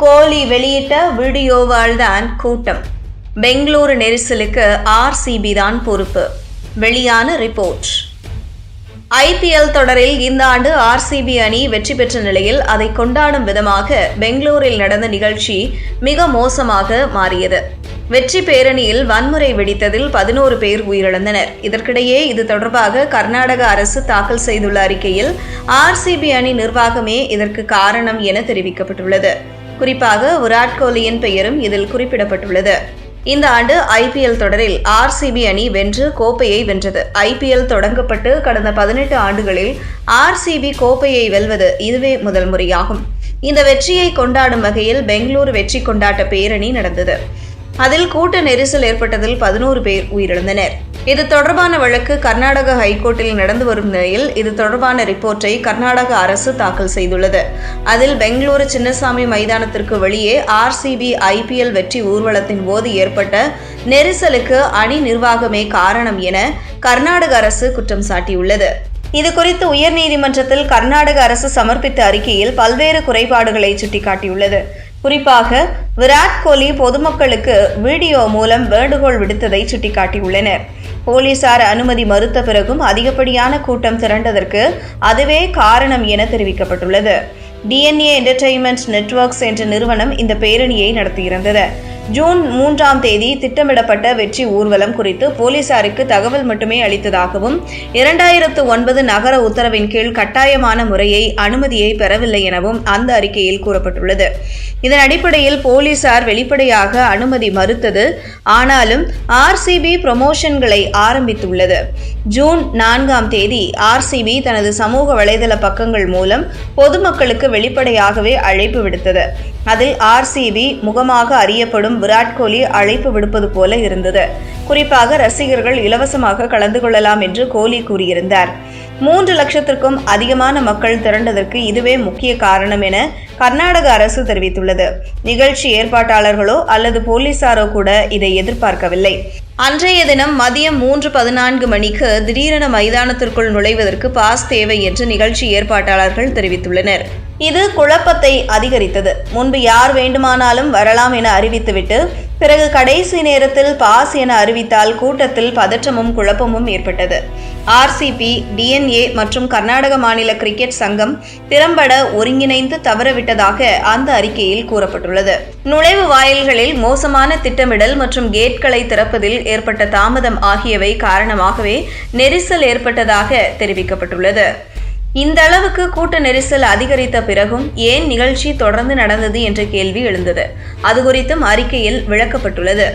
கோலி வெளியிட்ட வீடியோவால் தான் கூட்டம். பெங்களூரு நெரிசலுக்கு ஆர்சிபி தான் பொறுப்பு. வெளியான ரிப்போர்ட். ஐபிஎல் தொடரில் இந்த ஆண்டு ஆர்சிபி அணி வெற்றி பெற்ற நிலையில் அதை கொண்டாடும் விதமாக பெங்களூரில் நடந்த நிகழ்ச்சி மிக மோசமாக மாறியது. வெற்றி பேரணியில் வன்முறை வெடித்ததில் பதினோரு பேர் உயிரிழந்தனர். இதற்கிடையே இது தொடர்பாக கர்நாடக அரசு தாக்கல் செய்துள்ள அறிக்கையில் ஆர்சிபி அணி நிர்வாகமே இதற்கு காரணம் என தெரிவிக்கப்பட்டுள்ளது. குறிப்பாக விராட் கோலியின் பெயரும் இதில் குறிப்பிடப்பட்டுள்ளது. இந்த ஆண்டு ஐபிஎல் தொடரில் ஆர்சிபி அணி வென்று கோப்பையை வென்றது. ஐபிஎல் தொடங்கப்பட்டு கடந்த பதினெட்டு ஆண்டுகளில் ஆர்சிபி கோப்பையை வெல்வது இதுவே முதல் முறையாகும். இந்த வெற்றியை கொண்டாடும் வகையில் பெங்களூரு வெற்றி கொண்டாட்ட பேரணி நடந்தது. அதில் கூட்ட நெரிசல் ஏற்பட்டதில் பதினோரு பேர் உயிரிழந்தனர். இது தொடர்பான வழக்கு கர்நாடக ஹைகோர்ட்டில் நடந்து வரும் நிலையில் இது தொடர்பான ரிப்போர்ட்டை கர்நாடக அரசு தாக்கல் செய்துள்ளது. அதில் பெங்களூரு சின்னசாமி மைதானத்திற்கு வெளியே ஆர்சிபி ஐபிஎல் வெற்றி ஊர்வலத்தின் போது ஏற்பட்ட நெரிசலுக்கு அணி நிர்வாகமே காரணம் என கர்நாடக அரசு குற்றம் சாட்டியுள்ளது. இது குறித்து உயர்நீதிமன்றத்தில் கர்நாடக அரசு சமர்ப்பித்த அறிக்கையில் பல்வேறு குறைபாடுகளை சுட்டிக்காட்டியுள்ளது. குறிப்பாக விராட் கோலி பொதுமக்களுக்கு வீடியோ மூலம் வேண்டுகோள் விடுத்ததை சுட்டிக்காட்டியுள்ளனர். போலீசார் அனுமதி மறுத்த பிறகும் அதிகப்படியான கூட்டம் திரண்டதற்கு அதுவே காரணம் என தெரிவிக்கப்பட்டுள்ளது. டிஎன்ஏ என்டர்டெயின்மெண்ட் நெட்வொர்க்ஸ் என்ற நிறுவனம் இந்த பேரணியை நடத்தியிருந்தது. ஜூன் மூன்றாம் தேதி திட்டமிடப்பட்ட வெற்றி ஊர்வலம் குறித்து போலீசாருக்கு தகவல் மட்டுமே அளித்ததாகவும் இரண்டாயிரத்து ஒன்பது நகர உத்தரவின் கீழ் கட்டாயமான முறையை அனுமதியை பெறவில்லை எனவும் அந்த அறிக்கையில் கூறப்பட்டுள்ளது. இதன் அடிப்படையில் போலீசார் வெளிப்படையாக அனுமதி மறுத்தது ஆனாலும் ஆர்சிபி ப்ரமோஷன்களை ஆரம்பித்துள்ளது. ஜூன் நான்காம் தேதி ஆர்சிபி தனது சமூக வலைதள பக்கங்கள் மூலம் பொதுமக்களுக்கு வெளிப்படையாகவே அழைப்பு விடுத்தது. அதில் ஆர்சிபி முகமாக அறியப்படும் விராட் கோலி அழைப்பு விடுப்பது போல இருந்தது. குறிப்பாக ரசிகர்கள் இலவசமாக கலந்து கொள்ளலாம் என்று கோலி கூறியிருந்தார். மூன்று லட்சத்திற்கும் அதிகமான மக்கள் திரண்டதற்கு இதுவே முக்கிய காரணம் என கர்நாடக அரசு தெரிவித்துள்ளது. நிகழ்ச்சி ஏற்பாட்டாளர்களோ அல்லது போலீசாரோ கூட இதை எதிர்பார்க்கவில்லை. அன்றைய தினம் மதியம் மூன்று பதினான்கு மணிக்கு திடீரென மைதானத்திற்குள் நுழைவதற்கு பாஸ் தேவை என்று நிகழ்ச்சி ஏற்பாட்டாளர்கள் தெரிவித்துள்ளனர். இது குழப்பத்தை அதிகரித்தது. முன்பு யார் வேண்டுமானாலும் வரலாம் என அறிவித்துவிட்டு பிறகு கடைசி நேரத்தில் பாஸ் என அறிவித்தால் கூட்டத்தில் பதற்றமும் குழப்பமும் ஏற்பட்டது. ஆர்சிபி டிஎன்ஏ மற்றும் கர்நாடக மாநில கிரிக்கெட் சங்கம் திறம்பட ஒருங்கிணைந்து தவறவிட்டதாக அந்த அறிக்கையில் கூறப்பட்டுள்ளது. நுழைவு வாயில்களில் மோசமான திட்டமிடல் மற்றும் கேட்களை திறப்பதில் ஏற்பட்ட தாமதம் ஆகியவை காரணமாகவே நெரிசல் ஏற்பட்டதாக தெரிவிக்கப்பட்டுள்ளது. இந்த அளவுக்கு கூட்ட நெரிசல் அதிகரித்த பிறகும் ஏன் நிகழ்ச்சி தொடர்ந்து நடந்தது என்ற கேள்வி எழுந்தது. அது குறித்தும் அறிக்கையில் விளக்கப்பட்டுள்ளது.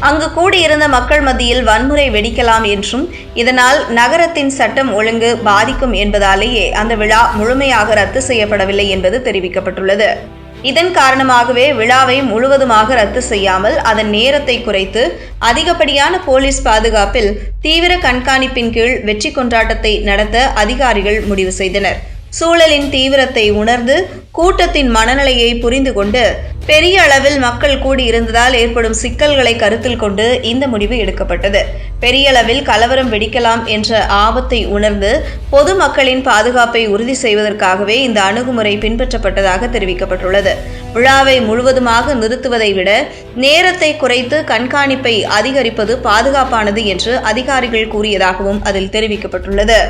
அங்கு கூடியிருந்த மக்கள் மத்தியில் வன்முறை வெடிக்கலாம் என்றும் இதனால் நகரத்தின் சட்டம் ஒழுங்கு பாதிக்கும் என்பதாலேயே அந்த விழா முழுமையாக ரத்து செய்யப்படவில்லை என்பது தெரிவிக்கப்பட்டுள்ளது. இதன் காரணமாகவே விழாவை முழுவதுமாக ரத்து செய்யாமல் அதன் நேரத்தை குறைத்து அதிகப்படியான போலீஸ் பாதுகாப்பில் தீவிர கண்காணிப்பின் கீழ் வெற்றி கொண்டாட்டத்தை நடத்த அதிகாரிகள் முடிவு செய்தனர். சூழலின் தீவிரத்தை உணர்ந்து கூட்டத்தின் மனநிலையை புரிந்து கொண்டு பெரிய அளவில் மக்கள் கூடியிருந்ததால் ஏற்படும் சிக்கல்களை கருத்தில் கொண்டு இந்த முடிவு எடுக்கப்பட்டது. பெரிய அளவில் கலவரம் வெடிக்கலாம் என்ற ஆபத்தை உணர்ந்து பொதுமக்களின் பாதுகாப்பை உறுதி செய்வதற்காகவே இந்த அணுகுமுறை பின்பற்றப்பட்டதாக தெரிவிக்கப்பட்டுள்ளது. விழாவை முழுவதுமாக நிறுத்துவதை விட நேரத்தை குறைத்து கண்காணிப்பை அதிகரிப்பது பாதுகாப்பானது என்று அதிகாரிகள் கூறியதாகவும் அதில் தெரிவிக்கப்பட்டுள்ளது.